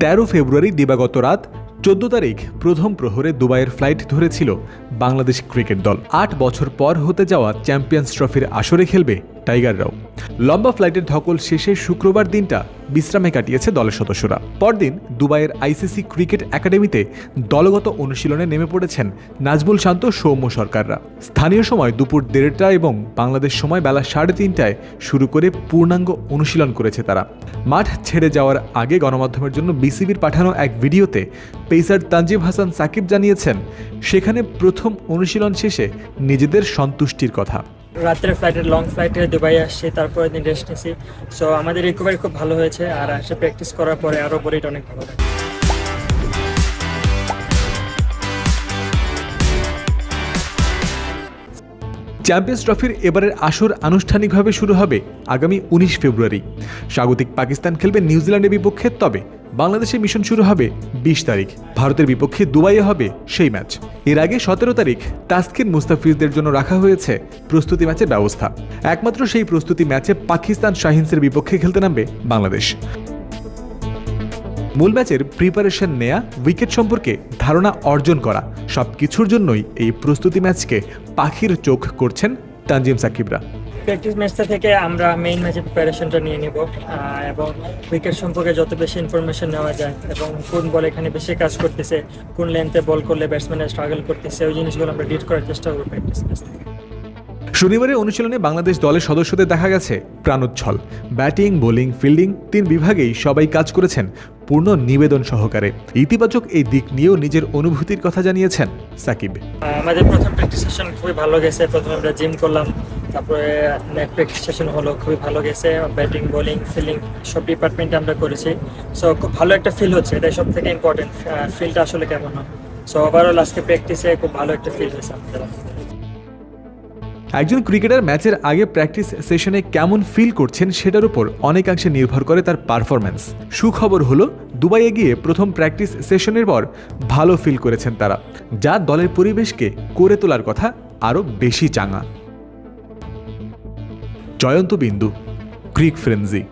তেরো ফেব্রুয়ারি দিবাগত রাত চোদ্দ তারিখ প্রথম প্রহরে দুবাইয়ের ফ্লাইট ধরেছিল বাংলাদেশ ক্রিকেট দল। আট বছর পর হতে যাওয়া চ্যাম্পিয়ন্স ট্রফির আসরে খেলবে টাইগাররাও। লম্বা ফ্লাইটের ধকল শেষে শুক্রবার দিনটা বিশ্রামে কাটিয়েছে দলের সদস্যরা। পরদিন দুবাইয়ের আইসিসি ক্রিকেট একাডেমিতে দলগত অনুশীলনে নেমে পড়েছেন নাজমুল শান্ত, সৌম্য সরকাররা। স্থানীয় সময় দুপুর দেড়টা এবং বাংলাদেশ সময় বেলা সাড়ে তিনটায় শুরু করে পূর্ণাঙ্গ অনুশীলন করেছে তারা। মাঠ ছেড়ে যাওয়ার আগে গণমাধ্যমের জন্য বিসিবির পাঠানো এক ভিডিওতে পেসার তানজিব হাসান সাকিব জানিয়েছেন, সেখানে প্রথম অনুশীলন শেষে নিজেদের সন্তুষ্টির কথা। রাত্রের ফ্লাইটের লং ফ্লাইটে দুবাই আসছি তারপরে দিন রেস্ট নিয়েছি সো আমাদের রিকভারি খুব ভালো হয়েছে, আর আসে প্র্যাকটিস করার পরে আরও বডিটা অনেক ভালো চ্যাম্পিয়ন্স ট্রফির এবারের আসর আনুষ্ঠানিকভাবে শুরু হবে আগামী উনিশ ফেব্রুয়ারি। স্বাগতিক পাকিস্তান খেলবে নিউজিল্যান্ডের বিপক্ষে, তবে বাংলাদেশের মিশন শুরু হবে বিশ তারিখ। ভারতের বিপক্ষে দুবাইয়ে হবে সেই ম্যাচ। এর আগে সতেরো তারিখ তাস্কিন মুস্তাফিজদের জন্য রাখা হয়েছে প্রস্তুতি ম্যাচের ব্যবস্থা। একমাত্র সেই প্রস্তুতি ম্যাচে পাকিস্তান শাহিনসের বিপক্ষে খেলতে নামবে বাংলাদেশ। মূল ম্যাচের প্রিপারেশন নেয়া উইকেট সম্পর্কে ধারণা অর্জন করা সব কিছুর জন্যই এই প্রস্তুতি ম্যাচকে পাখির চোখ করছেন তানজিম সাকিবরা। প্র্যাকটিস ম্যাচটা থেকে আমরা মেইন ম্যাচের প্রিপারেশনটা নিয়ে নিব। এবং উইকেট সম্পর্কে যত বেশি ইনফরমেশন নেওয়া যায় এবং কোন বল এখানে বেশি কাজ করতেছে কোন লেন্থে বল করলে ব্যাটসম্যানের স্ট্রাগল করতেছে ওই জিনিসগুলো আমরা ডিট করার চেষ্টা করব প্র্যাকটিস ম্যাচ থেকে। শনিবারের অনুশীলনে বাংলাদেশ দলের সদস্যদের দেখা গেছে প্রাণোচ্ছল। ব্যাটিং বোলিং ফিল্ডিং তিন বিভাগেই সবাই কাজ করেছেন পূর্ণ নিবেদন সহকারে। ইতিবাচক এই দিক নিয়েও নিজের অনুভূতির কথা জানিয়েছেন সাকিব। আমাদের প্রথম প্র্যাকটিস সেশন খুবই ভালো গেছে। প্রথমে আমরা জিম করলাম তারপরে প্র্যাকটিস সেশন হলো, খুবই ভালো গেছে ব্যাটিং বোলিং ফিল্ডিং সব ডিপার্টমেন্টে আমরা করেছি। সো খুব ভালো একটা ফিল হচ্ছে, এটাই সব থেকে ইম্পর্টেন্ট ফিলটা আসলে কেমন হয়। সো ওভারঅল আজকে প্র্যাকটিসে খুব ভালো একটা ফিল হয়েছে আমাদের। একজন ক্রিকেটার ম্যাচের আগে প্র্যাকটিস সেশনে কেমন ফিল করছেন সেটার উপর অনেকাংশে নির্ভর করে তার পারফরম্যান্স সুখবর হলো, দুবাইয়ে গিয়ে প্রথম প্র্যাকটিস সেশনের পর ভালো ফিল করেছেন তারা, যা দলের পরিবেশকে করে তোলার কথা আরও বেশি চাঙা জয়ন্ত বিন্দু ক্রিক ফ্রেন্সি